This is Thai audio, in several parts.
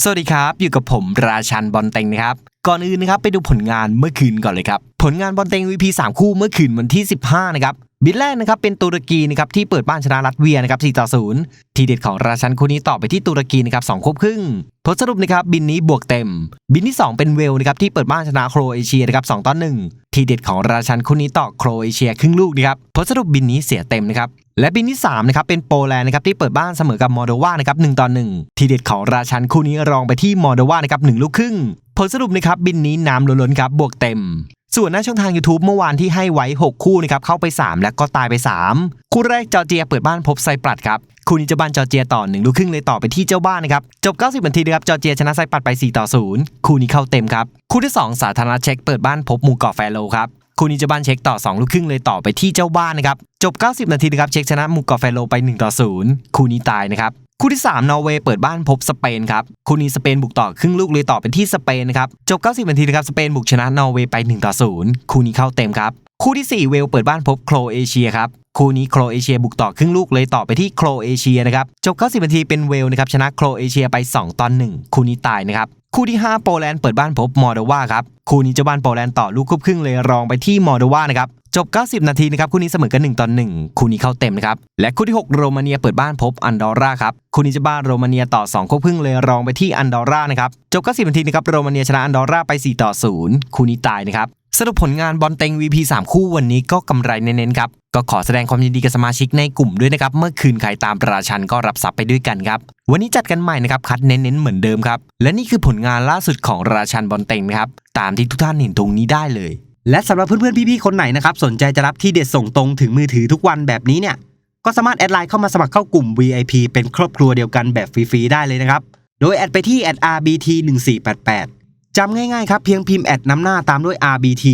สวัสดีครับ อยู่กับผมราชันบอลเต็งนะครับ ก่อนอื่นนะครับไปดูผลงานเมื่อคืนก่อนเลยครับ ผลงานบอลเต็ง VP 3 คู่เมื่อคืนวันที่ 15 นะครับ บิดแรกนะครับเป็นตุรกีนะครับที่เปิดบ้านชนะรัสเวียนะครับ4ต่อ0ทีเด็ดของราชันคู่นี้ต่อไปที่ตุรกีนะครับ2ควบครึ่งผลสรุปนะครับบินนี้บวกเต็ม บินที่ 2 เป็นเวลนะครับที่เปิดบ้านชนะโครเอเชียนะครับ2ต่อ1ทีเด็ดของราชันคู่นี้ต่อโครเอเชียครึ่งลูกนะครับผลสรุปบินนี้เสียเต็มนะครับและบินที่3นะครับเป็นโปแลนด์นะครับที่เปิดบ้านเสมอกับมอลโดวานะครับ1ต่อ1ทีเด็ดของราชันคู่นี้รองไปที่มอลโดวานะครับ1ลูกครึ่งผลสรุปนะครับบินนี้น้ำล้นๆครับบวกเต็ม ส่วนหน้าช่องทาง YouTube เมื่อวานที่ให้ไว้ 6 คู่นะครับเข้าไป 3 แล้วก็ตายไป 3 คู่แรกจอร์เจียเปิดบ้านพบไซปรัสครับคู่นี้เจ้าบ้านจอร์เจียต่อ1ลูกครึ่งเลยต่อไปที่เจ้าบ้านนะครับจบ 90นาทีนะครับจอร์เจียชนะไซปรัสไป 4 ต่อ 0 คู่นี้เข้าเต็มครับคู่ที่ 2 สาธารณเช็กเปิดบ้านพบหมู่เกาะแฟโรครับคู่นี้เจ้าบ้านเช็กต่อ 2 ลูกครึ่งเลยต่อไปที่เจ้าบ้านนะครับจบ 90 นาทีนะครับเช็กชนะหมู่เกาะแฟโรไป 1 ต่อ 0 คู่นี้ตายนะครับ คู่ที่ 3 นอร์เวย์เปิดบ้านพบสเปนครับคู่นี้สเปนบุกต่อครึ่งลูกเลยต่อไปที่สเปนนะครับจบ 90 นาทีนะครับสเปนบุกชนะนอร์เวย์ไป1ต่อ0คู่นี้เข้าเต็มครับคู่ที่ 4 เวลเปิดบ้านพบโครเอเชียครับคู่นี้โครเอเชียบุกต่อครึ่งลูกเลยต่อไปที่โครเอเชียนะครับจบ 90 นาทีเป็นเวลนะครับชนะโครเอเชียไป 2ต่อ1คู่นี้ตายนะครับคู่ที่ 5 โปแลนด์เปิดบ้านพบมอลโดวาครับคู่นี้เจ้าบ้านโปแลนด์ต่อลูกควบครึ่งเลยรองไปที่มอลโดวานะครับ จบ 90 นาทีนะครับคู่นี้เสมอกัน1ต่อ1คู่นี้เข้าเต็มนะครับและคู่ที่ 6 โรมาเนียเปิดบ้านพบอันดอร่าครับคู่นี้จ้าบ้านโรมาเนียต่อ2ควบครึ่งเลยรองไปที่อันดอร่านะครับจบ 90 นาทีนะครับโรมาเนียชนะอันดอร่าไป 4 ต่อ 0 คู่นี้ตายนะครับสรุปผลงานบอลเต็ง VP 3 คู่วันนี้ก็กำไรเน้นๆครับก็ขอแสดงความยินดีกับสมาชิกในกลุ่มด้วยนะครับ เมื่อคืนใครตามราชันก็รับทรัพย์ไปด้วยกันครับ วันนี้จัดกันใหม่นะครับ คัดเน้นๆเหมือนเดิมครับ และนี่คือผลงานล่าสุดของราชันบอลเต็งนะครับ ตามที่ทุกท่านเห็นตรงนี้ได้เลย และสำหรับเพื่อนๆพี่ๆคนไหนนะครับสนใจจะรับที่เด็ดส่งตรงถึงมือถือทุกวันแบบนี้เนี่ยก็สามารถแอดไลน์เข้ามาสมัครเข้ากลุ่ม VIP เป็นครอบครัวเดียวกันแบบฟรีๆได้เลยนะครับ โดยแอดไปที่ @RBT 1488 จำง่ายๆครับเพียงพิมพ์แอดน้ำหน้าตามด้วย RBT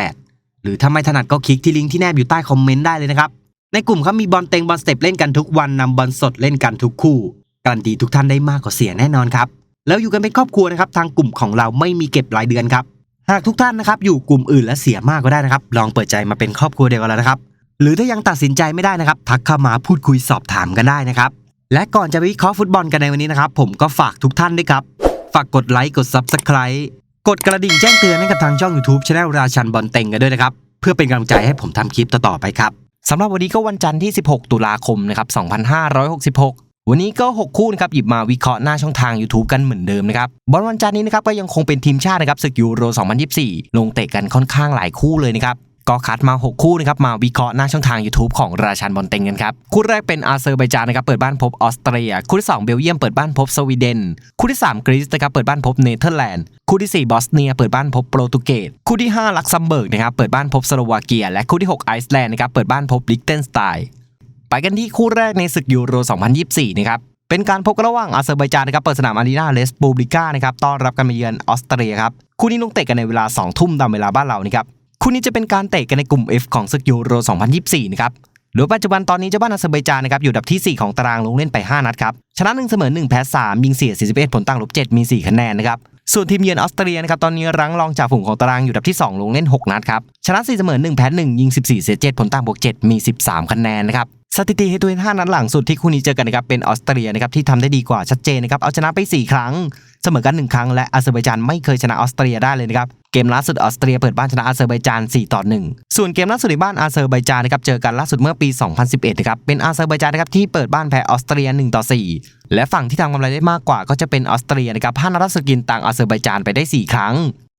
1488 หรือถ้าไม่ถนัดก็คลิกที่ลิงก์ที่แนบอยู่ใต้คอมเมนต์ได้เลยนะครับ ในกลุ่มครับมีบอลเต็งบอลสเต็ปเล่นกันทุกวันนำบอลสดเล่นกันทุกคู่ การันตีทุกท่านได้มากกว่าเสียแน่นอนครับ แล้วอยู่กันเป็นครอบครัวนะครับทางกลุ่มของเราไม่มีเก็บรายเดือนครับ หากทุกท่านนะครับอยู่กลุ่มอื่นและเสียมากก็ได้นะครับ ลองเปิดใจมาเป็นครอบครัวเดียวกันแล้วนะครับ หรือถ้ายังตัดสินใจไม่ได้นะครับ ทักเข้ามาพูดคุยสอบถามกันได้นะครับ และก่อนจะไปวิเคราะห์ฟุตบอลกันในวันนี้นะครับ ผมก็ฝากทุกท่านด้วยครับ ฝากกดไลค์กด Subscribe กดกระดิ่งแจ้งเตือนให้กับทางช่อง YouTube Channel ราชันบอลเต็งกันด้วยนะครับ เพื่อเป็นกำลังใจให้ผมทำคลิปต่อๆไปครับสำหรับวันนี้ก็วันจันทร์ที่ 16 ตุลาคมนะครับ2566 วันนี้ก็ 6 คู่นะครับหยิบมาวิเคราะห์หน้าช่องทาง YouTube กันเหมือนเดิมนะครับบอลวันจันทร์นี้นะครับก็ยังคงเป็นทีมชาตินะครับศึกยูโร 2024 ลงเตะกันค่อนข้างหลายคู่เลยนะครับก็คัดมา 6 คู่นะครับมาวิเคราะห์หน้าช่องทาง YouTube ของราชันบอลเต็งกันครับคู่แรกเป็นอาเซอร์ไบจานนะครับเปิดบ้านพบออสเตรีย คู่ที่ 2 เบลเยียมเปิดบ้านพบสวีเดน คู่ที่ 3 กรีซนะครับเปิดบ้านพบเนเธอร์แลนด์ คู่ที่ 4 บอสเนีย เปิดบ้านพบโปรตุเกส คู่ที่ 5 ลักเซมเบิร์กนะครับเปิดบ้านพบสโลวาเกีย และคู่ที่ 6 ไอซ์แลนด์นะครับเปิดบ้านพบลิกเทนสไตน์ ไปกันที่คู่แรกในศึกยูโร 2024 นะครับเป็นการพบกันระหว่างอาเซอร์ไบจานนะครับเปิดสนามอารีนาเลสปูบลิก้านะครับต้อนรับการมาเยือนออสเตรียครับคู่นี้ลงเตะกันในเวลา 2 ทุ่มตามเวลาบ้านเรานะครับคู่นี้จะเป็นการเตะกันในกลุ่ม F ของศึกยูโร 2024 นะครับโดยปัจจุบันตอนนี้เจ้าบ้านอาเซอร์ไบจานนะครับอยู่ดับที่ 4 ของตารางลงเล่นไป 5 นัดครับชนะ1เสมอ1แพ้3ยิงเสีย41ผลต่างลบ7มี 4 คะแนนนะครับส่วนทีมเยือนออสเตรียนะครับตอนนี้รั้งรองจากฝูงของตารางอยู่ดับที่ 2 ลงเล่น 6 นัดครับชนะ4เสมอ1แพ้1ยิง 14เสีย7ผลต่างบวก7มี 13 คะแนนนะครับ สถิติให้ตัวเอง5นัดหลังสุดที่คู่นี้เจอกันนะครับเป็นออสเตรียนะครับที่ทำได้ดีกว่าชัดเจนนะครับเอาชนะไป 4 ครั้ง เสมอกัน 1 ครั้ง และอาเซอร์ไบจานไม่เคยชนะออสเตรียได้เลยนะครับเกมล่าสุดออสเตรียเปิดบ้านชนะอาเซอร์ไบจาน4ต่อ1 ส่วนเกมล่าสุดในบ้านอาเซอร์ไบจานนะครับเจอกันล่าสุดเมื่อปี 2011นะครับเป็นอาเซอร์ไบจานนะครับที่เปิดบ้านแพ้ออสเตรีย1ต่อ4 และฝั่งที่ทำกำไรได้มากกว่าก็จะเป็นออสเตรียนะครับห้านัดสุดกินต่างอาเซอร์ไบจานไปได้ 4 ครั้ง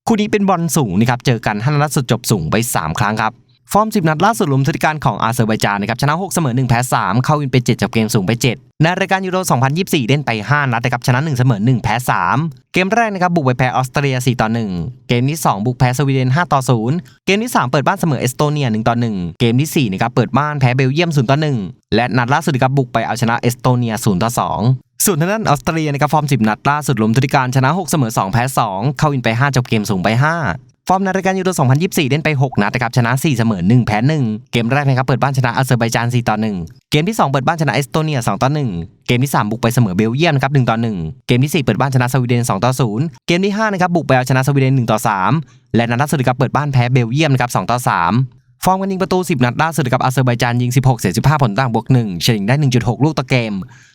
คู่นี้เป็นบอลสูงนะครับเจอกันห้านัดสุดจบสูงไป 3 ครั้งครับ ฟอร์ม 10 นัดล่าสุดรวมสถิติการของอาเซอร์ไบจานนะครับชนะ 6 เสมอ 1 แพ้ 3 เข้าวินไป 7จบเกมสูงไป 7 ในรายการยูโร 2024 เล่นไป 5 นัดนะครับชนะ 1 เสมอ 1 แพ้ 3 เกมแรกนะครับบุกไปแพ้ออสเตรีย 4 ต่อ 1 เกมที่ 2 บุกแพ้สวีเดน 5 ต่อ 0 เกมที่ 3 เปิดบ้านเสมอเอสโตเนีย 1 ต่อ 1 เกมที่ 4 นะครับเปิดบ้านแพ้เบลเยียม 0 ต่อ 1 และนัดล่าสุดครับบุกไปเอาชนะเอสโตเนีย 0 ต่อ 2ส่วนทางด้านออสเตรียนะครับฟอร์ม 10 นัดล่าสุดรวมสถิติการชนะ 6 เสมอ 2 แพ้ 2 เข้าวินไป 5 จบเกมสูงไป 5 ฟอร์มในรายการยูโร 2024 เล่นไป 6 นัดนะครับชนะ 4 เสมอ 1 แพ้ 1 เกมแรกนะครับเปิดบ้านชนะอาเซอร์ไบจาน 4 ต่อ 1 เกมที่ 2 เปิดบ้านชนะเอสโตเนีย 2 ต่อ 1 เกมที่ 3 บุกไปเสมอเบลเยียมนะครับ 1 ต่อ 1 เกมที่ 4 เปิดบ้านชนะสวีเดน 2 ต่อ 0 เกมที่ 5 นะครับบุกไปเอาชนะสวีเดน 1 ต่อ 3 และนัดล่าสุดครับเปิดบ้านแพ้เบลเยียมนะครับ 2 ต่อ 3 ฟอร์มการยิงประตู 10 นัดล่าสุดกับอาเซอร์ไบจานยิง 16 เสีย 15 ผลต่างบวก 1 เฉลี่ยได้ 1.6 ลูกต่อเกม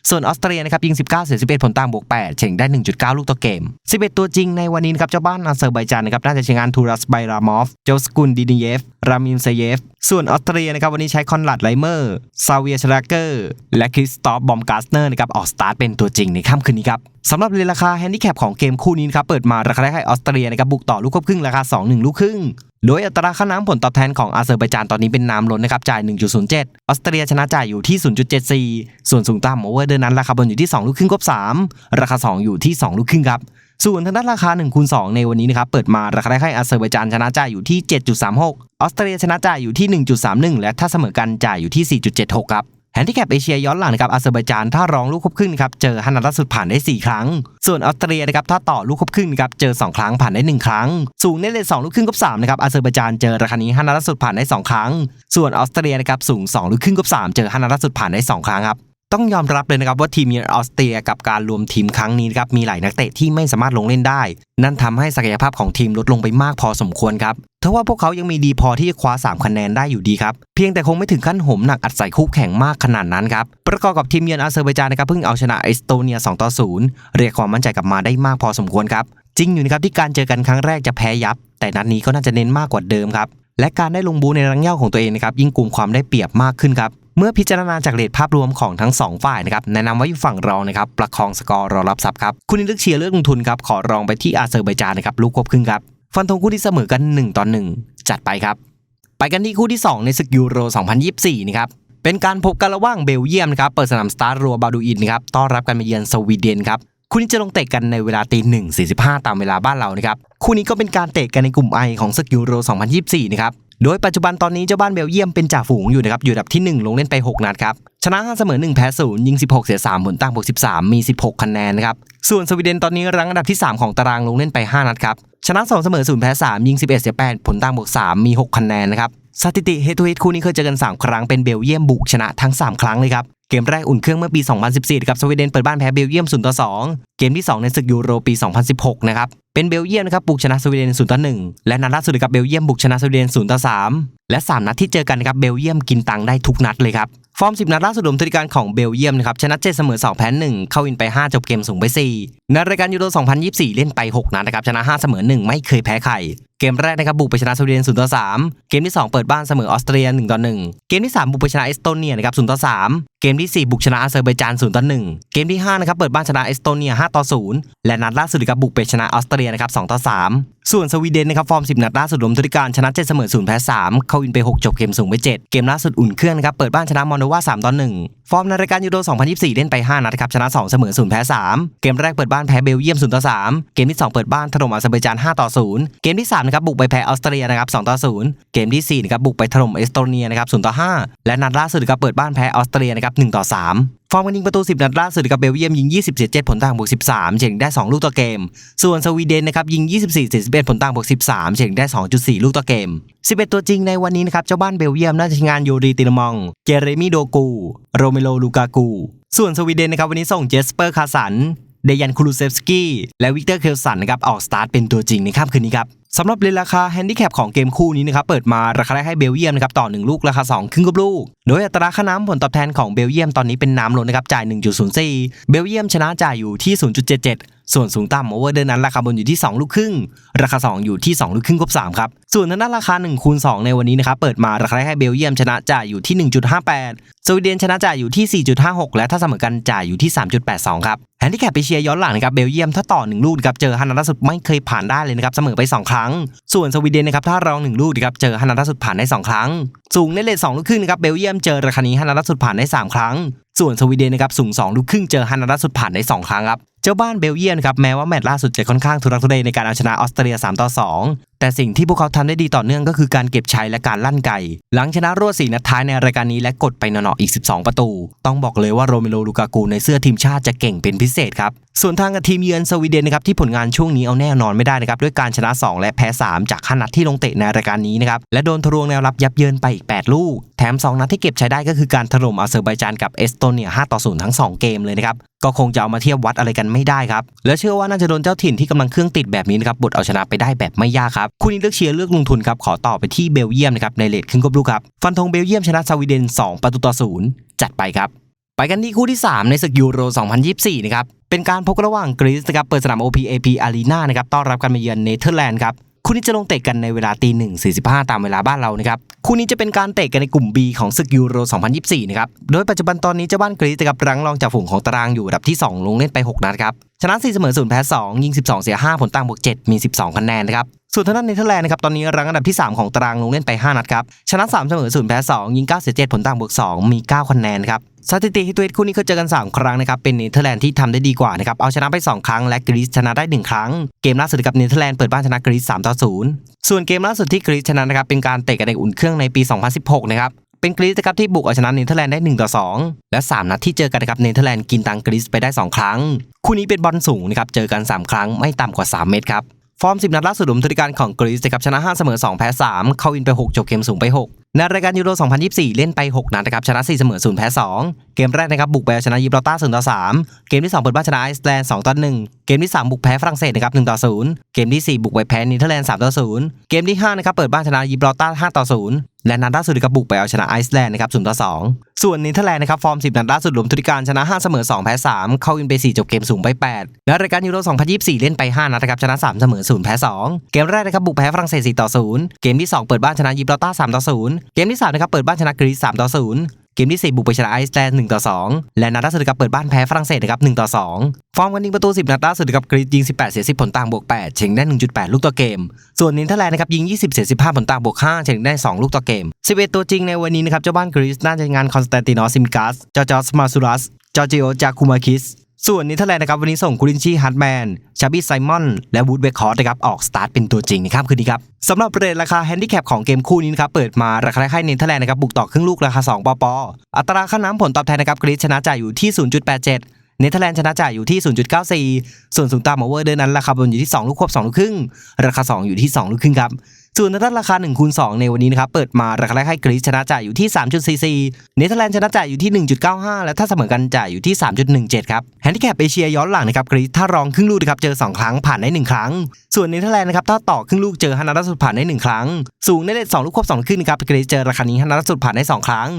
ส่วนออสเตรียนะครับยิง 19 เสีย 11 ผลต่างบวก 8 เฉลี่ยได้ 1.9 ลูกต่อเกม 11 ตัวจริงในวันนี้นะครับเจ้าบ้านอาเซอร์ไบจานนะครับน่าจะใช้งานทูรัสไบรามอฟโจสกุลดินเยฟ รามินเซเยฟ ส่วนออสเตรียนะครับวันนี้ใช้คอนลัดไลเมอร์ ซาเวียชลาเกอร์ และคริสตอฟบอมกาสเนอร์นะครับออกสตาร์ทเป็นตัวจริงในค่ำคืนนี้ครับสำหรับเรนราคาแฮนดิแคปของเกมคู่นี้นะครับเปิดมาราคาได้ให้ออสเตรียนะครับบุกต่อลูกควบครึ่งราคา 2-1 ลูกครึ่ง โดยอัตราค่าน้ำผลตอบแทนของอาเซอร์ไบจานตอนนี้เป็นน้ำล้นนะครับจ่าย 1.07 ออสเตรียชนะจ่ายอยู่ที่ 0.74 ส่วนสูงต่ำโอเวอร์เดินนั้นราคาบนอยู่ที่ 2 ลูกครึ่งกบ3ราคา 2 อยู่ที่ 2 ลูกครึ่งครับส่วนทางด้านราคา1คูณ2ในวันนี้นะครับเปิดมาราคาได้ให้อาเซอร์ไบจานชนะจ่ายอยู่ที่ 7.36 ออสเตรียชนะจ่ายอยู่ที่ 1.31 และถ้าเสมอกันจ่ายอยู่ที่ 4.76 ครับ แฮนดิแคปเอเชียย้อนหลังนะครับอาเซอร์ไบจานถ้ารองลูกควบครึ่งนะครับเจอฮันนัดสุดผ่านได้ 4 ครั้ง ส่วนออสเตรียนะครับถ้าต่อลูกควบครึ่งนะครับเจอ 2 ครั้งผ่านได้ 1 ครั้ง สูงในเลท2ลูกครึ่งกับ3นะครับอาเซอร์ไบจานเจอราคานี้ฮันนัดสุดผ่านได้ 2 ครั้ง ส่วนออสเตรียนะครับสูง 2 ลูกครึ่งกับ3เจอฮันนัดสุดผ่านได้ 2 ครั้งครับ ต้องยอมรับเลยนะครับว่าทีมเยือนออสเตรียกับการรวมทีมครั้งนี้นครับมีหลายนักเตะที่ไม่สามารถลงเล่นได้ นั่นทำให้ศักยภาพของทีมลดลงไปมากพอสมควรครับทว่าพวกเขายังมีดีพอที่จะคว้า 3 คะแนนได้อยู่ดีครับ เพียงแต่คงไม่ถึงขั้นโหมหนักอัดใส่คู่แข่งมากขนาดนั้นครับ ประกอบกับทีมเยือนอาเซอร์ไบจานนะครับเพิ่งเอาชนะเอสโตเนีย 2 ต่อ 0 เรียกความมั่นใจกลับมาได้มากพอสมควรครับ จริงอยู่นะครับที่การเจอกันครั้งแรกจะแพ้ยับ แต่นัดนี้ก็น่าจะเน้นมากกว่าเดิมครับและการได้ลงบูในรังเย้าของตัวเองนะครับยิ่งกลุ่มความได้เปรียบมากขึ้นครับ เมื่อพิจารณาจากเลทภาพรวมของทั้ง 2 ฝ่ายนะครับแนะนำว่าอยู่ฝั่งเรานะครับประคองสกอร์รอรับทรัพย์ครับคุณนิลึกเชียร์เลือกลงทุนครับขอรองไปที่อาเซอร์ไบจานนะครับลูกควบครึ่งครับฟันธงคู่ที่เสมอกัน1ต่อ1จัดไปครับ ไปกันที่คู่ที่ 2 ในศึกยูโร 2024นะครับเป็นการพบกันระหว่างเบลเยียมนะครับเปิดสนามสตาร์รัวบาดูอินนะครับต้อนรับกันมาเยือนสวีเดนครับ คู่นี้จะลงเตะกันในเวลาตีหนึ่งสี่สิบห้าตามเวลาบ้านเรานะครับคู่นี้ก็เป็นการเตะกันในกลุ่มไอของศึกยูโร 2024 นะครับโดยปัจจุบันตอนนี้เจ้าบ้านเบลเยียมเป็นจ่าฝูงอยู่นะครับอยู่อันดับที่ 1 ลงเล่นไป 6 นัดครับ ชนะ5เสมอ 1 แพ้ 0 ยิง 16 เสีย3ผลตั้งบวก13 มี 16 คะแนนนะครับ ส่วนสวีเดนตอนนี้รั้งอันดับที่ 3 ของตารางลงเล่นไป 5 นัดครับ ชนะ 2 เสมอ 0 แพ้ 3 ยิง 11 เสีย8ผลตั้งบวก3 มี 6 คะแนนนะครับสถิติเฮดทูเฮดคู่นี้เคยเจอกัน 3 ครั้งเป็นเบลเยียมบุกชนะทั้ง 3 ครั้งเลยครับ เกมแรกอุ่นเครื่องเมื่อปี 2014 กับสวีเดนเปิดบ้านแพ้เบลเยียม0ต่อ2เกมที่ 2 ในศึกยูโรปี 2016 นะครับ เป็นเบลเยียมนะครับบุกชนะสวีเดน0ต่อ1และนัดล่าสุดกับเบลเยียมบุกชนะสวีเดน0ต่อ3และ 3 นัดที่เจอกันนะครับเบลเยียมกินตังได้ทุกนัดเลยครับฟอร์ม 10 นัดล่าสุดรวมทริการของเบลเยียมนะครับชนะ7เสมอ2แพ้1เข้าวินไป 5 จบเกมสูงไป 4 ในรายการยูโร 2024 เล่นไป 6 นัดนะครับชนะ 5 เสมอ 1 ไม่เคยแพ้ใคร เกมแรกนะครับบุกไปชนะสวีเดน0ต่อ3เกมที่ 2 เปิดบ้านเสมอออสเตรีย1ต่อ1เกมที่ 3 บุกไปชนะเอสโตเนียนะครับ0ต่อ3เกมที่ 4 บุกชนะอาเซอร์ไบจาน0ต่อ1เกมที่5นะครับเปิดบ้านชนะเอสโตเนีย5ต่อ0และนัดล่าสุดครับบุกไปชนะออสเตรียนะครับ2ต่อ3ส่วนสวีเดนนะครับฟอร์ม 10 นัดล่าสุดรวมทริการชนะ7เสมอ0แพ้3เข้าวินไป 6 จบเกมสูงไป 7 เกมล่าสุดอุ่นเครื่องนะครับเปิดบ้านชนะมอนโดวา3ต่อ1ฟอร์มในรายการยูโร2024 เล่นไป 5 นัดครับชนะ 2 เสมอ0แพ้3เกมแรกเปิดบ้านแพ้เบลเยียม0ต่อ3เกมที่ 2 เปิดบ้านถล่มอาเซอร์ไบจาน5ต่อ0เกมที่3ครับบุกไปแพ้ออสเตรียนะครับ2ต่อ0เกมที่4นะครับบุกไปถล่มเอสโตเนียนะครับ0ต่อ5และนัดล่าสุดครับเปิดบ้านแพ้ออสเตรียนะครับ1ต่อ3ฟอร์มการยิงประตู 10 นัดล่าสุดกับเบลเยียมยิง 27 7ผลต่างบวก 13 เฉลี่ยได้ 2 ลูกต่อเกม ส่วนสวีเดนนะครับยิง 24เสีย11ผลต่างบวก 13 เฉลี่ยได้ 2.4 ลูกต่อเกม 11 ตัวจริงในวันนี้นะครับเจ้าบ้านเบลเยียมน่าจะงานยูรีติลมอง เจเรมีโดกู โรเมโลลูกากู ส่วนสวีเดนนะครับวันนี้ส่งเจสเปอร์คาสัน เดยันคูลูเซฟสกี้ และวิกเตอร์เคลสันนะครับออกสตาร์ทเป็นตัวจริงในค่ำคืนนี้ครับ สำหรับเลนราคาแฮนดิแคปของเกมคู่นี้นะครับเปิดมาราคาได้ให้เบลเยียมนะครับต่อ 1 ลูกราคา 2 ครึ่งกับลูก โดยอัตราค่าน้ำผลตอบแทนของเบลเยียมตอนนี้เป็นน้ำล้นะครับจ่าย 1.04 เบลเยียมชนะจ่ายอยู่ที่ 0.77 ส่วนสูงต่ำโอเวอร์เดินนั้นราคาบนอยู่ที่ 2 ลูกครึ่ง ราคา 2 อยู่ที่ 2 ลูกครึ่งกบ3ครับส่วนทางด้านราคา1คูณ2ในวันนี้นะครับเปิดมาราคาได้ให้เบลเยียมชนะจ่ายอยู่ที่ 1.58 สวีเดนชนะจ่ายอยู่ที่ 4.56 และถ้าเสมอกันจ่ายอยู่ที่ 3.82 ครับแฮนดิแคปไปเชียร์ย้อนหลังนะครับเบลเยียมถ้าต่อ 1 ลูกครับเจอฮันนัดล่าสุดไม่เคยผ่านได้เลยนะครับเสมอไป2ครั้งส่วนสวีเดนนะครับถ้ารองหนึ่งลูกนะครับเจอฮันนัดล่าสุดผ่านได้ 2 ครั้ง สูงในเลท2ลูกครึ่งนะครับเบลเยียมเจอราคานี้ฮันนัดล่าสุดผ่านได้ 3 ครั้ง ส่วนสวีเดนนะครับสูง2ลูกครึ่งเจอฮันนัดล่าสุดผ่านได้ 2 ครั้งครับเจ้าบ้านเบลเยียมนะครับแม้ว่าแมตช์ล่าสุดจะค่อนข้างทุรักทุเลในการเอาชนะออสเตรีย3ต่อ2 แต่สิ่งที่พวกเขาทำได้ดีต่อเนื่องก็คือการเก็บชัยและการลั่นไก หลังชนะรวด4นัดท้ายในรายการนี้และกดไปหนอๆอีก 12 ประตู ต้องบอกเลยว่าโรเมโลลูกากูในเสื้อทีมชาติจะเก่งเป็นพิเศษครับ ส่วนทางกับทีมเยือนสวีเดนนะครับที่ผลงานช่วงนี้เอาแน่นอนไม่ได้นะครับด้วยการชนะ 2 และแพ้ 3 จากห้านัดที่ลงเตะในรายการนี้นะครับและโดนทะลวงแนวรับยับเยินไปอีก 8 ลูก แถม 2 นัดที่เก็บใช้ได้ก็คือการถล่มอาเซอร์ไบจานกับเอสโตเนีย 5 ต่อ 0 ทั้ง 2 เกมเลยนะครับก็คงจะเอามาเทียบวัดอะไรกันไม่ได้ครับและเชื่อว่าน่าจะโดนเจ้าถิ่นที่กำลังเครื่องติดแบบนี้นะครับบดเอาชนะไปได้แบบไม่ยากครับคู่นี้เลือกเชียร์เลือกลงทุนครับขอต่อไปที่เบลเยียมนะครับในเลทครึ่งกบลูกครับฟันธงเบลเยียมชนะสวีเดน 2 ประตูต่อศูนย์จัดไปครับไปกันที่คู่ที่ 3 ในศึกยูโร 2024 นะครับ เป็นการพบระหว่างกรีซนะครับ เปิดสนาม OPAP Arena นะครับ ต้อนรับการมาเยือนเนเธอร์แลนด์ครับ คู่นี้จะลงเตะกันในเวลาตีหนึ่งสี่สิบห้าตามเวลาบ้านเรานะครับ คู่นี้จะเป็นการเตะกันในกลุ่ม B ของศึกยูโร 2024 นะครับ โดยปัจจุบันตอนนี้เจ้าบ้านกรีซนะครับรังรองจากฝูงของตารางอยู่อันดับที่ 2 ลงเล่นไป 6 นัดครับ ชนะ4เสมอ0แพ้2ยิง 12 เสีย 5 ผลต่างบวก 7 มี 12 คะแนนนะครับส่วนทางด้านเนเธอร์แลนด์นะครับตอนนี้รังอันดับที่ 3 ของตารางลงเล่นไป 5 นัดครับชนะ3เสมอ0แพ้2ยิง 9 เสีย 7 ผลต่างบวก 2 มี 9 คะแนนครับสถิติฮิตเวทคู่นี้เขาเจอกัน 3 ครั้งนะครับเป็นเนเธอร์แลนด์ที่ทำได้ดีกว่านะครับเอาชนะไป 2 ครั้งและกรีซชนะได้ 1 ครั้ง เกมล่าสุดกับเนเธอร์แลนด์เปิดบ้านชนะกรีซ3ต่อ0ส่วนเกมล่าสุดที่กรีซชนะนะครับเป็นการเตะกันในอุ่นเครื่องในปี 2016 นะครับ เป็นกรีซนะครับที่บุกเอาชนะเนเธอร์แลนด์ได้1ต่อ2และ 3 นัดที่เจอกันนะครับเนเธอร์แลนด์กินตังกรีซไปได้ 2 ครั้ง คู่นี้เป็นบอลสูงนะครับเจอกัน 3 ครั้งไม่ต่ำกว่า 3 เมตรครับฟอร์ม 10 นัดล่าสุดหลุมธุรการของกรีซนะครับชนะ 5 เสมอ 2 แพ้ 3 เข้าอินไป 6 จบเกมสูงไป 6 ในรายการยูโร 2024 เล่นไป 6 นัดนะครับ ชนะ 4 เสมอ 0 แพ้ 2 เกมแรกนะครับ บุกไปเอาชนะยิบราลต้า0ต่อ 3 เกมที่ 2 เปิดบ้านชนะไอซ์แลนด์ 2 ต่อ 1 เกมที่ 3 บุกแพ้ฝรั่งเศสนะครับ 1 ต่อ 0 เกมที่ 4 บุกไปแพ้เนเธอร์แลนด์ 3 ต่อ 0 เกมที่ 5 นะครับ เปิดบ้านชนะยิบราลต้า5ต่อ 0 และนัดล่าสุดนะครับบุกไปเอาชนะไอซ์แลนด์นะครับ 0 ต่อ 2 ส่วนเนเธอร์แลนด์นะครับ ฟอร์ม 10 นัดล่าสุดรวมทุนการชนะ 5 เสมอ 2 แพ้ 3 เข้าอินไป 4 จบเกมสูงไป 8 และรายการยูโร 2024 เล่นไป 5 นัดนะครับ ชนะ 3 เสมอ 0 แพ้ 2 เกมแรกนะครับ บุกแพ้ฝรั่งเศส 4 ต่อ 0 เกมที่ 2 เปิดบ้านชนะยิบราลต้า3ต่อ 0เกมที่3นะครับเปิดบ้านชนะกรีซ3ต่อ0เกมที่ 4 บุกไปชนะไอซ์แลนด์1ต่อ 2 และนัดล่าสุดกับเปิดบ้านแพ้ฝรั่งเศสนะครับ1ต่อ 2 ฟอร์มกันยิงประตู 10 นัดล่าสุดกับกรีซยิง 18 เสีย 10 ผลต่างบวก 8 เฉงได้ 1.8 ลูกต่อเกม ส่วนเนเธอร์แลนด์นะครับยิง 20 เสีย 15 ผลต่างบวก 5 เฉงได้ 2 ลูกต่อเกม 11 ตัวจริงในวันนี้นะครับเจ้าบ้านกรีซน่าจะงานคอนสแตนตินอสซิมกัสจอร์จอสมาซูรัสจอร์จิโอจาคูมาคิส ส่วนเนเธอร์แลนด์นะครับวันนี้ส่งคูรินชีฮัตแมนชาบี้ไซมอนและวูดเบคคอร์นะครับออกสตาร์ทเป็นตัวจริงในค่ำคืนนี้ครับสำหรับประเรทราคาแฮนดิแคปของเกมคู่นี้นะครับเปิดมาราคาให้เนเธอร์แลนด์นะครับบุกต่อครึ่งลูกราคา 2ปอปออัตราค่าน้ำผลตอบแทนนะครับกรีซชนะจ่ายอยู่ที่ 0.87 เนเธอร์แลนด์ชนะจ่ายอยู่ที่ 0.94 ส่วนสูงต่ำโอเวอร์เดินนั้นราคาบนอยู่ที่ 2 ลูกควบ 2 ลูกครึ่ง ราคา 2 อยู่ที่ 2 ลูกครึ่งครับ ส่วนทางด้านราคา1คูณ2ในวันนี้นะครับเปิดมาราคาแรกให้กรีซชนะจ่ายอยู่ที่ 3.44 เนเธอร์แลนด์ชนะจ่ายอยู่ที่ 1.95 และถ้าเสมอกันจ่ายอยู่ที่ 3.17 ครับแฮนดิแคปเอเชียย้อนหลังนะครับกรีซถ้ารองครึ่งลูกนะครับเจอ 2 ครั้งผ่านได้ 1 ครั้ง ส่วนเนเธอร์แลนด์นะครับถ้าต่อครึ่งลูกเจอฮันนัดสุดผ่านได้ 1 ครั้ง สูงในเลท2ลูกควบ2ลูกครึ่งนะครับกรีซเจอราคานี้ฮันนัดสุดผ่านได้ 2 ครั้ง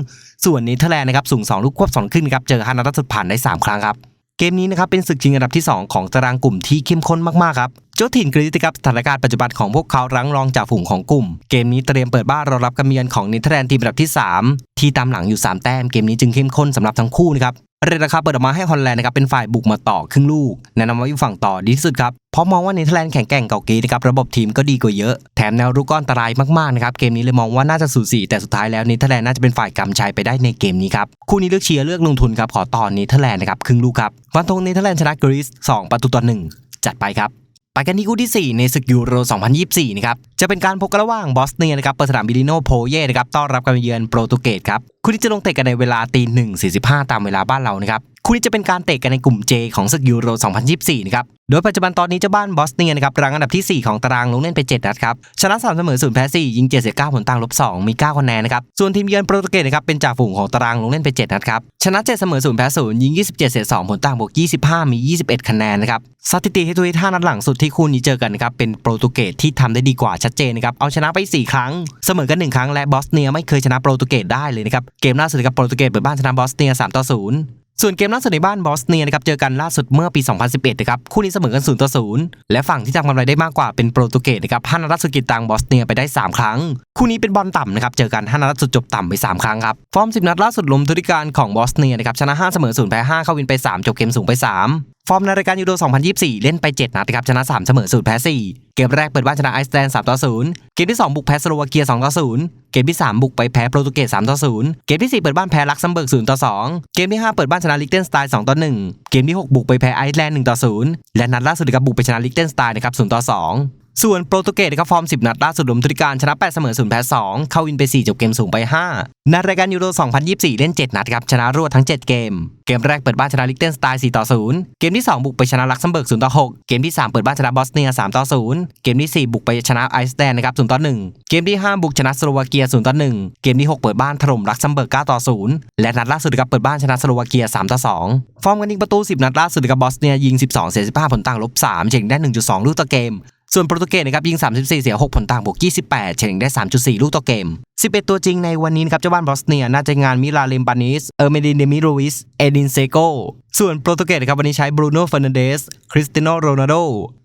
ส่วนเนเธอร์แลนด์นะครับสูง 2 ลูกควบ2ลูกครึ่งนะครับเจอฮันนัดสุดผ่านได้ 3 ครั้งครับ เกมนี้นะครับเป็นศึกชิงอันดับที่ 2 ของตารางกลุ่มที่เข้มข้นมากๆครับเจ้าถิ่นกรีติกับสถานการณ์ปัจจุบันของพวกเขารั้งรองจากฝูงของกลุ่ม เกมนี้เตรียมเปิดบ้านรอรับการเยือนของเนเธอร์แลนด์ทีมอันดับที่ 3 ที่ตามหลังอยู่ 3 แต้มเกมนี้จึงเข้มข้นสำหรับทั้งคู่นะครับ เรทราคาเปิดออกมาให้ฮอลแลนด์นะครับเป็นฝ่ายบุกมาต่อครึ่งลูกแนะนำว่าอยู่ฝั่งต่อดีที่สุดครับเพราะมองว่าเนเธอร์แลนด์แข็งแกร่งเก่ากีนะครับระบบทีมก็ดีกว่าเยอะ แถมแนวรุกก็อันตรายมากๆนะครับเกมนี้เลยมองว่าน่าจะสูสีแต่สุดท้ายแล้วเนเธอร์แลนด์น่าจะเป็นฝ่ายกำชัยไปได้ในเกมนี้ครับคู่นี้เลือกเชียร์เลือกลงทุนครับขอต่อเนเธอร์แลนด์นะครับครึ่งลูกครับวันทงเนเธอร์แลนด์ชนะกรีซ2ประตูต่อ1จัดไปครับ ไปกันที่คู่ที่ 4 ในศึกยูโร 2024 นะครับ จะเป็นการพบกันระหว่างบอสเนียนะครับเปิดสนามบิลิโนโพเย่นะครับ ต้อนรับการเยือนโปรตุเกสครับ คู่นี้จะลงเตะกันในเวลาตีหนึ่งสี่สิบห้าตามเวลาบ้านเรานะครับ คู่นี้จะเป็นการเตะกันในกลุ่ม J ของศึกยูโร 2024 นะครับ โดยปัจจุบันตอนนี้เจ้าบ้านบอสเนียนะครับรังอันดับที่ 4 ของตารางลงเล่นไป 7 นัดครับ ชนะ 3 เสมอ 0 แพ้ 4 ยิง 7 เสีย 9 ผลต่างลบ 2 มี 9 คะแนนนะครับ ส่วนทีมเยือนโปรตุเกสนะครับเป็นจ่าฝูงของตารางลงเล่นไป 7 นัดครับ ชนะ 7 เสมอ 0 แพ้ 0 ยิง 27 เสีย 2 ผลต่างบวก 25 มี 21 คะแนนนะครับ สถิติให้ตัวที่5นัดหลังสุดที่คู่นี้เจอกันนะครับเป็นโปรตุเกสที่ทำได้ดีกว่าชัดเจนนะครับเอาชนะไป 4 ครั้ง เสมอกัน 1 ครั้งและบอสเนียไม่เคยชนะโปรตุเกสได้เลยนะครับเกมล่าสุดกับโปรตุเกสเปิดบ้านชนะบอสเนีย3ต่อ0 ส่วนเกมล่าสุดในบ้านบอสเนียนะครับเจอกันล่าสุดเมื่อปี 2011 นะครับคู่นี้เสมอกัน0ต่อ0และฝั่งที่ทำกำไรได้มากกว่าเป็นโปรตุเกสนะครับฮานนัดล่าสุดกินตังบอสเนียไปได้ 3 ครั้ง คู่นี้เป็นบอลต่ำนะครับเจอกันฮานนัดล่าสุดจบต่ำไป 3 ครั้งครับฟอร์ม 10 นัดล่าสุดลมธุริการของบอสเนียนะครับชนะ5เสมอ0แพ้5เข้าวินไป 3 จบเกมสูงไป 3 ฟอร์มในรายการยูโด 2024 เล่นไป 7 นัดนะครับชนะ 3 เสมอ0แพ้ 4 เกมแรกเปิดบ้านชนะไอซ์แลนด์ 3 ต่อ 0 เกมที่ 2 บุกแพ้สโลวาเกีย 2 ต่อ 0 เกมที่ 3 บุกไปแพ้โปรตุเกส 3 ต่อ 0 เกมที่ 4 เปิดบ้านแพ้ลักเซมเบิร์ก 0 ต่อ 2 เกมที่ 5 เปิดบ้านชนะลิกเทนสไตน์ 2 ต่อ 1 เกมที่ 6 บุกไปแพ้ไอซ์แลนด์ 1 ต่อ 0 และนัดล่าสุดกับบุกไปชนะลิกเทนสไตน์นะครับ 0 ต่อ 2 ส่วนโปรตุเกสครับฟอร์ม 10 นัดล่าสุดรวมทุกการชนะ 8 เสมอ0แพ้2เข้าวินไป 4 จบเกมสูงไป 5 ในรายการยูโร 2024 เล่น 7 นัดครับชนะรวดทั้ง 7 เกม เกมแรกเปิดบ้านชนะลิกเทนสไตน์4ต่อ0เกมที่ 2 บุกไปชนะลักเซมเบิร์ก0ต่อ6เกมที่ 3 เปิดบ้านชนะบอสเนีย3ต่อ0เกมที่ 4 บุกไปชนะไอซ์แลนด์นะครับ0ต่อ1เกมที่ 5 บุกชนะสโลวาเกีย0ต่อ1เกมที่ 6 เปิดบ้านถล่มลักเซมเบิร์ก9ต่อ0และนัดล่าสุดครับเปิดบ้านชนะสโลวาเกีย3ต่อ2ฟอร์มการยิงประตู 10 นัดล่าสุดกับบอสเนียยิง 12 เสีย15ผลต่างลบ3เฉ่งได้ 1.2 ลูกต่อเกม ส่วนโปรตุเกสนะครับยิง 34 เสีย 6 ผลต่างบวก 28 เฉลี่ยได้ 3.4 ลูกต่อเกม 11 ตัวจริงในวันนี้นะครับเจ้าบ้านบอสเนียน่าจะงานมิลาเลมบานิส เออร์เมดินเดมิโรวิส เอดินเซโก ส่วนโปรตุเกสนะครับวันนี้ใช้บรูโน่เฟอร์นันเดส คริสตียโนโรนัลโด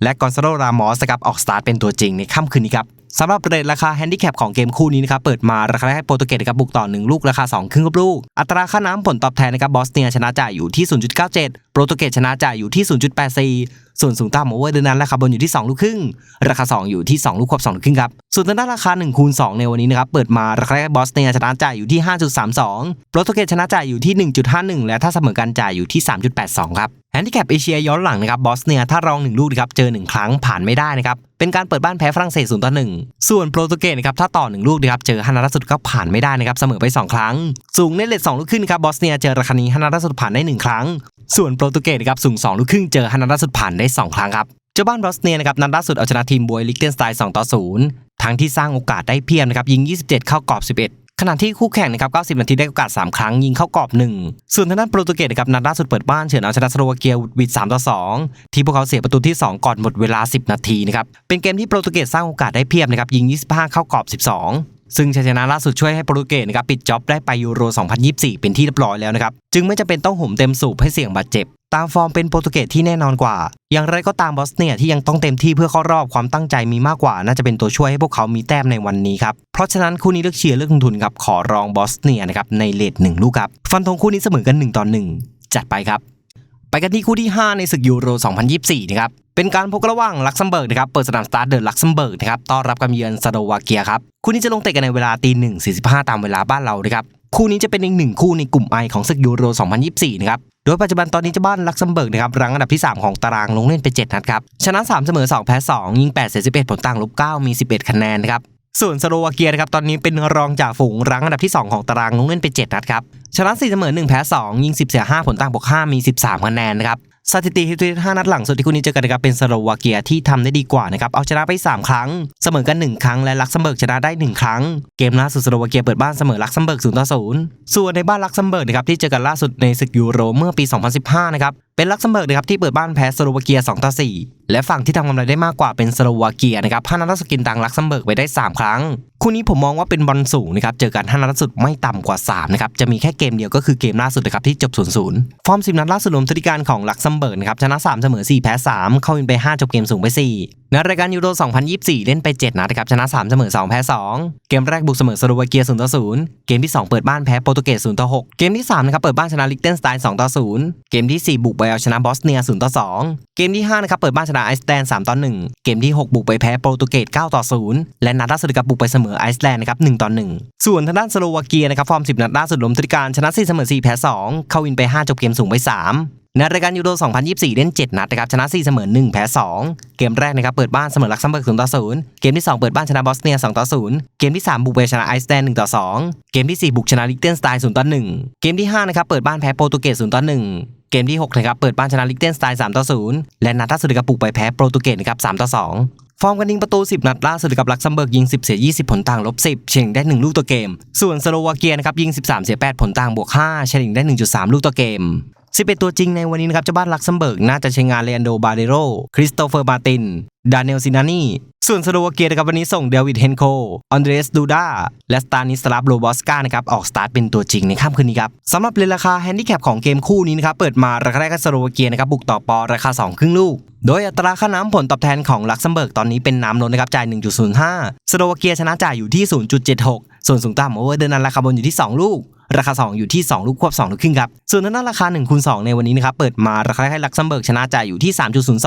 และกอนซาโลรามอสครับออกสตาร์ทเป็นตัวจริงในค่ำคืนนี้ครับสำหรับเรทราคาแฮนดิแคปของเกมคู่นี้นะครับเปิดมาราคาแรกให้โปรตุเกสนะครับบุกต่อ 1 ลูกราคา 2 ครึ่งลูก อัตราค่าน้ำผลตอบแทนนะครับบอสเนียชนะจ่ายอยู่ที่ 0.97 ปรตุเกสชนะจ่ายอยู่ที่ 0.84 ส่วนสูงต่ำโอเวอร์เดอร์นั้นราคาบนอยู่ที่ 2 ลูกครึ่ง ราคา 2 อยู่ที่ 2 ลูกควบ2ลูกครึ่งครับ ส่วนทางด้านราคา1คูณ2ในวันนี้นะครับเปิดมาราคาแรกบอสเนียชนะจ่ายอยู่ที่ 5.32 โปรตุเกสชนะจ่ายอยู่ที่ 1.51 และถ้าเสมอกันจ่ายอยู่ที่ 3.82 ครับแฮนดิแคปเอเชียย้อนหลังนะครับบอสเนียถ้ารอง 1 ลูกนะครับเจอ 1 ครั้งผ่านไม่ได้นะครับเป็นการเปิดบ้านแพ้ฝรั่งเศส0ต่อ1ส่วนโปรตุเกสนะครับถ้าต่อ 1 ลูกนะครับเจอฮานารัสุดก็ผ่านไม่ได้นะครับเสมอไป 2 ครั้ง สูงในเลท2ลูกขึ้นครับบอสเนียเจอราคานี้ฮานารัสุดผ่านได้ 1 ครั้ง ส่วนโปรตุเกสนะครับสูง2ลูกครึ่งเจอฮานนารัสสุดผ่านได้ 2 ครั้งครับ เจ้าบ้านบอสเนียนะครับนัดล่าสุดเอาชนะทีมบวยลิกเทนสไตน์2ต่อ0ทั้งที่สร้างโอกาสได้เพียบนะครับยิง 27 เข้ากรอบ 11ขณะที่คู่แข่งนะครับ 90 นาทีได้โอกาส 3 ครั้ง ยิงเข้ากรอบ 1 ส่วนทางด้านโปรตุเกสนะครับนัดล่าสุดเปิดบ้านเฉือนเอาชนะสโลวาเกียวิด3ต่อ 2 ที่พวกเขาเสียประตูที่ 2 ก่อนหมดเวลา 10 นาทีนะครับ เป็นเกมที่โปรตุเกสสร้างโอกาสได้เพียบนะครับ ยิง 25 เข้ากรอบ 12 ซึ่งชัยชนะล่าสุดช่วยให้โปรตุเกสนะครับปิดจ็อบได้ไปยูโร 2024 เป็นที่เรียบร้อยแล้วนะครับ จึงไม่จำเป็นต้องห่มเต็มสูบให้เสี่ยงบาดเจ็บ ตามฟอร์มเป็นโปรตุเกสที่แน่นอนกว่า อย่างไรก็ตามบอสเนียที่ยังต้องเต็มที่เพื่อเข้ารอบความตั้งใจมีมากกว่า น่าจะเป็นตัวช่วยให้พวกเขามีแต้มในวันนี้ครับ เพราะฉะนั้นคู่นี้เลือกเชียร์เลือกลงทุนครับขอรองบอสเนียนะครับในเลทหนึ่งลูกครับ ฟันธงคู่นี้เสมอกัน1ต่อ1จัดไปครับ กันที่คู่ที่ 5 ในศึกยูโร 2024 นะครับ เป็นการพบกระหว่างลักเซมเบิร์กนะครับ เปิดสนามสตาร์ทเดอะลักเซมเบิร์กนะครับ ต้อนรับการเยือนสโลวาเกียครับ คู่นี้จะลงเตะกันในเวลาตีหนึ่งสี่สิบห้าตามเวลาบ้านเรานะครับ คู่นี้จะเป็นอีกหนึ่งคู่ในกลุ่มไอของศึกยูโร 2024 นะครับ โดยปัจจุบันตอนนี้เจ้าบ้านลักเซมเบิร์กนะครับ รั้งอันดับที่ 3 ของตารางลงเล่นไป 7 นัดครับ ชนะ 3 เสมอ 2 แพ้ 2 ยิง8เสีย11 ผลต่างลบ9มี 11 คะแนนนะครับ ส่วนสโลวาเกียนะครับตอนนี้เป็นรองจากฝูงรั้งอันดับที่ 2 ของตารางลงเล่นไป7นัดครับชนะ4เสมอ1แพ้2ยิง10เสีย5ผลต่างบวก5มี 13คะแนนนะครับสถิติฮิตห้านัดหลังสุดที่คู่นี้เจอกันนะครับเป็นสโลวาเกียที่ทำได้ดีกว่านะครับเอาชนะไป 3 ครั้ง เสมอกัน 1 ครั้งและลักเซมเบิร์กชนะได้ 1 ครั้ง เกมล่าสุดสโลวาเกียเปิดบ้านเสมอลักเซมเบิร์ก0ต่อ0ส่วนในบ้านลักเซมเบิร์กนะครับที่เจอกันล่าสุดในศึกยูโรเมื่อปี 2015 นะครับ เป็นลักเซมเบิร์กนะครับที่เปิดบ้านแพ้สโลวาเกีย 2 ต่อ 4 และฝั่งที่ทำกำไรได้มากกว่าเป็นสโลวาเกียนะครับพานัดสกินตังลักเซมเบิร์กไปได้ 3 ครั้ง คู่นี้ผมมองว่าเป็นบอลสูงนะครับเจอกันห้านัดสุดไม่ต่ำกว่า 3 นะครับ จะมีแค่เกมเดียวก็คือเกมล่าสุดนะครับที่จบ 0-0 ฟอร์ม 10 นัดล่าสุดรวมสถิติการของลักเซมเบิร์กนะครับชนะ 3 เสมอ 4 แพ้ 3 เข้าอินไป 5 จบเกมสูงไป 4 ในรายการยูโร 2024 เล่นไป 7 นัดนะครับชนะ 3 เสมอ 2 แพ้ 2 เกมแรกบุกเสมอสโลวาเกีย 0 ต่อ 0 เกมที่ 2 เปิดบ้านแพ้โปรตุเกส 0 ต่อ 6 เกมที่ 3 นะครับ เปิดบ้านชนะลิกเทนสไตน์ 2 ต่อ 0 เกมที่ 4 บุกไปเอาชนะบอสเนีย 0 ต่อ 2 เกมที่ 5 นะครับ เปิดบ้านชนะไอซ์แลนด์ 3 ต่อ 1 เกมที่ 6 บุกไปแพ้โปรตุเกส 9 ต่อ 0 และนัดล่าสุดกับบุกไปเสมอไอซ์แลนด์นะครับ 1 ต่อ 1 ส่วนทางด้านสโลวาเกียนะครับฟอร์ม 10 นัดล่าสุดรวมสถิติการชนะ 4 เสมอ 4 แพ้ 2 เข้าวินไป 5 จบเกมสูงไป 3ในรายการยูโร 2024 เล่น 7 นัดนะครับชนะ 4 เสมอ 1 แพ้ 2 เกมแรกนะครับเปิดบ้านเสมอลักเซมเบิร์ก0ต่อ0เกมที่ 2 เปิดบ้านชนะบอสเนีย 2 ต่อ 0 เกมที่ 3 บุกไปชนะไอซ์แลนด์1ต่อ 2 เกมที่ 4 บุกชนะลิเทนสไตน์0ต่อ 1 เกมที่ 5 นะครับเปิดบ้านแพ้โปรตุเกส0ต่อ 1เกมที่ 6 นะครับ เปิดบ้านชนะลิกเทนสไตน์3ต่อ0และนัดล่าสุดกับบุกไปแพ้โปรตุเกสนะครับ3ต่อ2 ฟอร์มการยิงประตู 10 นัดล่าสุดกับลักเซมเบิร์กยิง 10 เสีย 20 ผลต่างลบ 10 เฉลี่ยได้ 1 ลูกต่อเกม ส่วนสโลวาเกียนะครับยิง 13 เสีย 8 ผลต่างบวก 5 เฉลี่ยได้ 1.3 ลูกต่อเกม 11 ตัวจริงในวันนี้นะครับเจ้าบ้านลักเซมเบิร์กน่าจะใช้งานเลอันโดบาเดโรคริสโตเฟอร์มาตินดานิเอลซินานีส่วนสโลวาเกียนะครับวันนี้ส่งเดวิดเฮนโคอันเดรสดูดาและสตานิสลาฟโรบอสกานะครับออกสตาร์ทเป็นตัวจริงในค่ำคืนนี้ครับสำหรับเลนราคาแฮนดิแคปของเกมคู่นี้นะครับเปิดมาราคาแรกก็สโลวาเกียนะครับบุกต่อปอราคา 2 ครึ่งลูก โดยอัตราค่าน้ำผลตอบแทนของลักเซมเบิร์กตอนนี้เป็นน้ำล้นะครับจ่าย 1.05 สโลวาเกียชนะจ่ายอยู่ที่ 0.76 ส่วนสูงต่ำโอเวอร์เดอร์นั้นราคาบนอยู่ที่ 2 ลูก ราคา 2 อยู่ที่ 2 ลูกควบ2ลูกครึ่งครับ ส่วนทางด้านราคา1คูณ2ในวันนี้นะครับ เปิดมาราคาให้ลักเซมเบิร์กชนะจ่ายอยู่ที่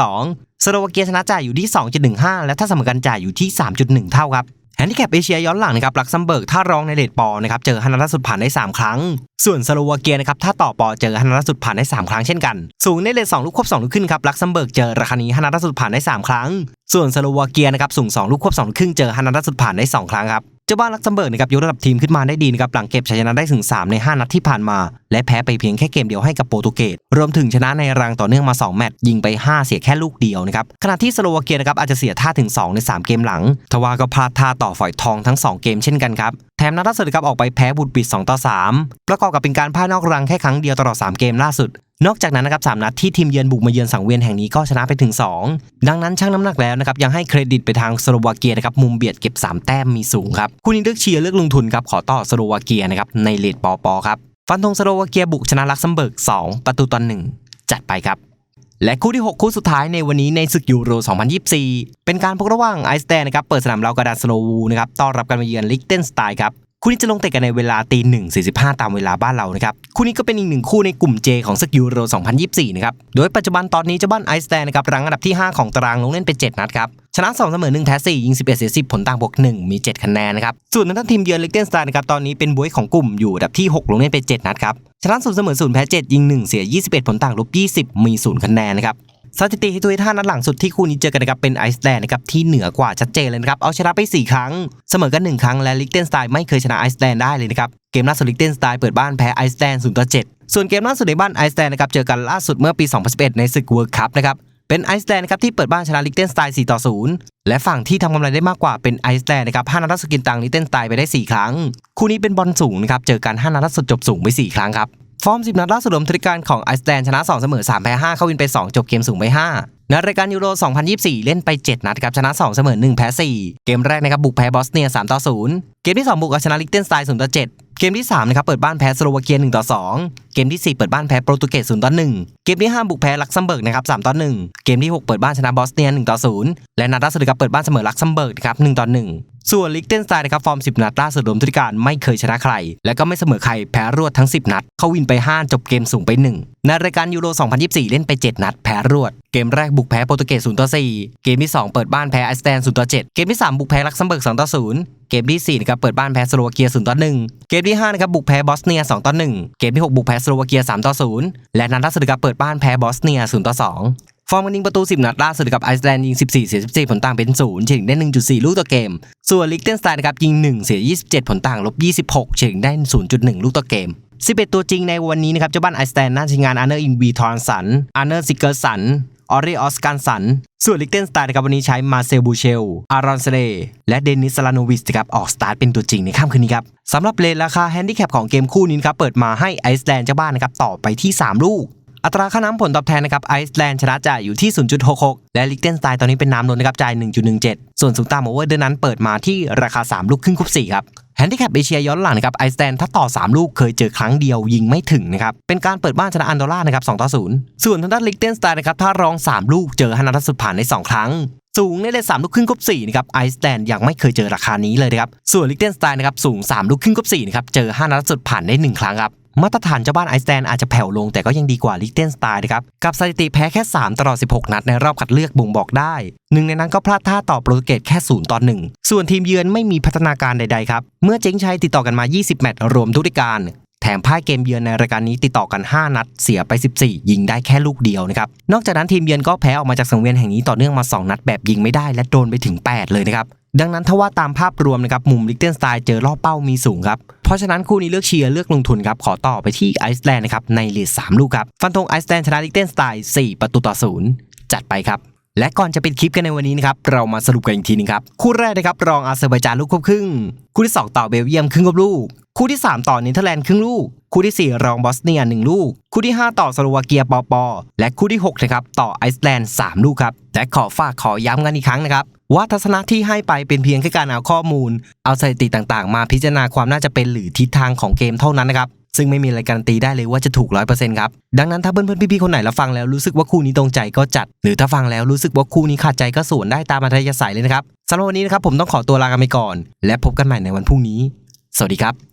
3.02 สโลวาเกียชนะจ่ายอยู่ที่ 2.15 และถ้าเสมอกันจ่ายอยู่ที่ 3.1 เท่าครับแฮนดิแคปเอเชียย้อนหลังนะครับลักเซมเบิร์กถ้ารองในเลดปอนะครับเจอฮันนัดสุดผ่านได้ 3 ครั้ง ส่วนสโลวาเกียนะครับถ้าต่อปอเจอฮันนัดสุดผ่านได้ 3 ครั้งเช่นกัน สูงในเลด2ลูกควบ2ลูกขึ้นครับลักเซมเบิร์กเจอราคานี้ฮันนัดสุดผ่านได้ 3 ครั้ง ส่วนสโลวาเกียนะครับสูง 2 ลูกควบ2ลูกครึ่งเจอฮันนัดสุดผ่านได้ 2 ครั้งครับ เจ้าบ้านลักเซมเบิร์กนะครับยกระดับทีมขึ้นมาได้ดีนะครับหลังเก็บชัยชนะได้ถึง 3 ใน 5 นัดที่ผ่านมา และแพ้ไปเพียงแค่เกมเดียวให้กับโปรตุเกสรวมถึงชนะในรังต่อเนื่องมา 2 แมตช์ยิงไป 5 เสียแค่ลูกเดียวนะครับขณะที่สโลวาเกียนะครับอาจจะเสียท่าถึง 2 ใน 3 เกมหลัง ทว่าก็พลาดท่าต่อฝอยทองทั้ง 2 เกมเช่นกันครับแถมนัดล่าสุดครับออกไปแพ้บุตรปิด2ต่อ3ประกอบกับเป็นการพลาดนอกรังแค่ครั้งเดียวตลอด3เกมล่าสุดนอกจากนั้นนะครับสามนัดที่ทีมเยือนบุกมาเยือนสังเวียนแห่งนี้ก็ชนะไปถึง 2 ดังนั้นช่างน้ำหนักแล้วนะครับยังให้เครดิตไปทางสโลวาเกียนะครับมุมเบียดเก็บ 3 แต้มมีสูงครับคู่นี้เลือกเชียร์เลือกลงทุนครับขอต่อสโลวาเกียนะครับในเลดปอปอครับ ฟันธงสโลวาเกียบุกชนะลักซัมเบิร์ก 2 ประตูต่อหนึ่งจัดไปครับ และคู่ที่ 6 คู่สุดท้ายในวันนี้ในศึกยูโร 2024 เป็นการพบระหว่างไอซ์แลนด์นะครับเปิดสนามเรากาดานสโลวูนะครับต้อนรับการมาเยือนลิกเทนสไตน์ครับ คู่นี้จะลงเตะกันในเวลาตีหนึ่งสี่สิบห้าตามเวลาบ้านเรานะครับคู่นี้ก็เป็นอีกหนึ่งคู่ในกลุ่ม J ของศึกยูโร 2024 นะครับโดยปัจจุบันตอนนี้เจ้าบ้านไอซ์แลนด์นะครับรังอันดับที่ 5 ของตารางลงเล่นไป 7 นัดครับชนะ2เสมอ1แพ้4ยิง 11เสีย10 ผลต่างบวก 1 มี 7 คะแนนนะครับส่วนทางทีมเยือนลิกเทนสไตน์นะครับตอนนี้เป็นบวยของกลุ่มอยู่อันดับที่ 6 ลงเล่นไป 7 นัดครับชนะ0เสมอ0แพ้7ยิง 1 เสีย 21 ผลต่างลบ20 มี 0 คะแนนนะครับ สถิติที่ตัวท่านัดหลังสุดที่คู่นี้เจอกันนะครับเป็นไอซ์แลนด์นะครับที่เหนือกว่าชัดเจนเลยนะครับเอาชนะไป 4 ครั้ง เสมอกัน 1 ครั้งและลิกเทนสไตน์ไม่เคยชนะไอซ์แลนด์ได้เลยนะครับเกมล่าสุดลิกเทนสไตน์เปิดบ้านแพ้ไอซ์แลนด์0ต่อ7ส่วนเกมล่าสุดในบ้านไอซ์แลนด์นะครับเจอกันล่าสุดเมื่อปี 2011 ในศึกเวิร์คัพนะครับเป็นไอซ์แลนด์นะครับที่เปิดบ้านชนะลิกเทนสไตน์4ต่อ0และฝั่งที่ทำกำไรได้มากกว่าเป็นไอซ์แลนด์นะครับ5นัดล่าสุดกินตังลิกเทนสไตน์ไปได้ 4 ครั้ง คู่นี้เป็นบอลสูงนะครับเจอกัน5นัดล่าสุดจบสูงไป 4 ครั้งครับ ฟอร์ม 10 นัดล่าสุดรวมทริการของไอซ์แลนด์ชนะ 2 เสมอ 3 แพ้ 5 เข้าวินไป 2 จบเกมสูงไป 5 ในรายการยูโร 2024 เล่นไป 7 นัดครับชนะ 2 เสมอ 1 แพ้ 4 เกมแรกนะครับบุกแพ้บอสเนีย 3 ต่อ 0 เกมที่ 2 บุกเอาชนะลิกเทนสไตน์0ต่อ 7 เกมที่3นะครับเปิดบ้านแพ้สโลวาเกีย1ต่อ2 เกมที่ 4 เปิดบ้านแพ้โปรตุเกส0ต่อ1เกมที่5บุกแพ้ลักซัมเบิร์กนะครับ3ต่อ1เกมที่ 6 เปิดบ้านชนะบอสเนีย1ต่อ0และนัดล่าสุดครับเปิดบ้านเสมอลักซัมเบิร์กนะครับ1ต่อ1ส่วนลิกเทนสไตน์นะครับฟอร์ม 10 นัดล่าสุดรวมทุกการไม่เคยชนะใคร และก็ไม่เสมอใครแพ้รวดทั้ง 10 นัด เข้าวินไป 5 จบเกมสูงไป 1 ในรายการยูโร 2024 เล่นไป 7 นัด แพ้รวด เกมแรกบุกแพ้โปรตุเกส0ต่อ4เกมที่ 2 เปิดบ้านแพ้ไอซ์แลนด์0ต่อ7เกมที่ 3 บุกแพ้ลักเซมเบิร์ก2ต่อ0เกมที่4นะครับเปิดบ้านแพ้สโลวาเกีย0ต่อ1เกมที่5นะครับบุกแพ้บอสเนีย2ต่อ1เกมที่ 6 บุกแพ้สโลวาเกีย3ต่อ0และนัดล่าสุดครับเปิดบ้านแพ้บอสเนีย0ต่อ2ฟอร์มการยิงประตู 10 นัดล่าสุดกับไอซ์แลนด์ยิง 14 เสีย 14 ผลต่างเป็น 0 เฉลี่ยได้ 1.4 ลูกต่อเกม ส่วนลิกเทนสไตน์นะครับยิง 1 เสีย 27 ผลต่างลบ 26 เฉลี่ยได้ 0.1 ลูกต่อเกม 11 ตัวจริงในวันนี้นะครับเจ้าบ้านไอซ์แลนด์น่าจะงานอาร์เนอร์อินวีทอร์สันอาร์เนอร์ซิกเกอร์สันออรีออสการสัน ส่วนลิกเทนสไตน์นะครับวันนี้ใช้มาเซลบูเชล อารอนเซเลและเดนิสลาโนวิสนะครับออกสตาร์ทเป็นตัวจริงในค่ำคืนนี้ครับสำหรับเลทราคาแฮนดิแคปของเกมคู่นี้นครับเปิดมาให้ไอซ์แลนด์เจ้าบ้านนะครับต่อไปที่ 3 ลูก อัตราค่าน้ำผลตอบแทนนะครับไอซ์แลนด์ชนะจ่ายอยู่ที่ 0.66 และลิกเทนสไตน์ตอนนี้เป็นน้ำนนนะครับจ่าย 1.17 ส่วนสูงตามโอเวอร์เดอร์นั้นเปิดมาที่ราคา 3 ลูกครึ่งคู4ครับ แฮนดิแคปเอเชียย้อนหลังนะครับไอซ์แลนด์ถ้าต่อ 3 ลูกเคยเจอครั้งเดียวยิงไม่ถึงนะครับ เป็นการเปิดบ้านชนะอันดอร่านะครับ2ต่อ0ส่วนทางด้านลิกเทนสไตน์นะครับถ้ารอง 3 ลูกเจอฮันนัทสุดผ่านใน 2 ครั้ง สูงในเลท3ลูกครึ่งกบสี่นะครับไอซ์แลนด์ยังไม่เคยเจอราคานี้เลยนะครับส่วนลิกเทนสไตน์นะครับสูง 3 ลูกครึ่งกบสี่นะครับเจอ5นัดสุดผ่านได้ 1 ครั้งครับ มาตรฐานเจ้าบ้านไอซ์แลนด์อาจจะแผ่วลงแต่ก็ยังดีกว่าลิเทนสไตน์นะครับ กับสถิติแพ้แค่ 3 ตลอด 16 นัดในรอบคัดเลือกบ่งบอกได้ หนึ่งในนั้นก็พลาดท่าต่อโปรตุเกสแค่ 0 ต่อ 1 ส่วนทีมเยือนไม่มีพัฒนาการใดๆครับ เมื่อเจ๊งชัยติดต่อกันมา 20 แมตช์รวมทุกการ แถมพ่ายเกมเยือนในรายการนี้ติดต่อกัน 5 นัด เสียไป 14 ยิงได้แค่ลูกเดียวนะครับ นอกจากนั้นทีมเยือนก็แพ้ออกมาจากสังเวียนแห่งนี้ต่อเนื่องมา 2 นัดแบบยิงไม่ได้และโดนไปถึง 8 เลยนะครับ ดังนั้นถ้าว่าตามภาพรวมนะครับมุมลิกเทนสไตน์เจอรอบเป้ามีสูงครับ เพราะฉะนั้นคู่นี้เลือกเชียร์เลือกลงทุนครับขอต่อไปที่ไอซ์แลนด์นะครับในลีด3ลูกครับฟันธงไอซ์แลนด์ชนะลิกเทนสไตน์4ประตูต่อ0จัดไปครับและก่อนจะเป็นคลิปกันในวันนี้นะครับ เรามาสรุปกันอีกทีนึงครับ คู่แรกนะครับ รองอาเซอร์ไบจานลูกควบครึ่ง คู่ที่ 2 ต่อเบลเยียมครึ่งควบลูก คู่ที่ 3 ต่อเนเธอร์แลนด์ครึ่งลูก คู่ที่ 4 รองบอสเนีย 1 ลูก คู่ที่ 5 ต่อสโลวาเกียปอปอและคู่ที่6นะครับต่อไอซ์แลนด์ 3 ลูกครับและขอฝากขอย้ำกันอีกครั้งนะครับว่าทัศนะที่ให้ไปเป็นเพียงแค่การเอาข้อมูล เอาสถิติต่างๆ มาพิจารณาความน่าจะเป็นหรือทิศทางของเกมเท่านั้นนะครับซึ่งไม่มีอะไรการันตีได้เลยว่าจะถูก 100%ครับ ดังนั้นถ้าเพื่อนๆ พี่ๆ คนไหนรับฟังแล้วรู้สึกว่าคู่นี้ตรงใจก็จัด หรือถ้าฟังแล้วรู้สึกว่าคู่นี้ขาดใจก็ส่วนได้ตามอัธยาศัยเลยนะครับสำหรับวันนี้นะครับผมต้องขอตัวลากันไปก่อน และพบกันใหม่ในวันพรุ่งนี้ สวัสดีครับ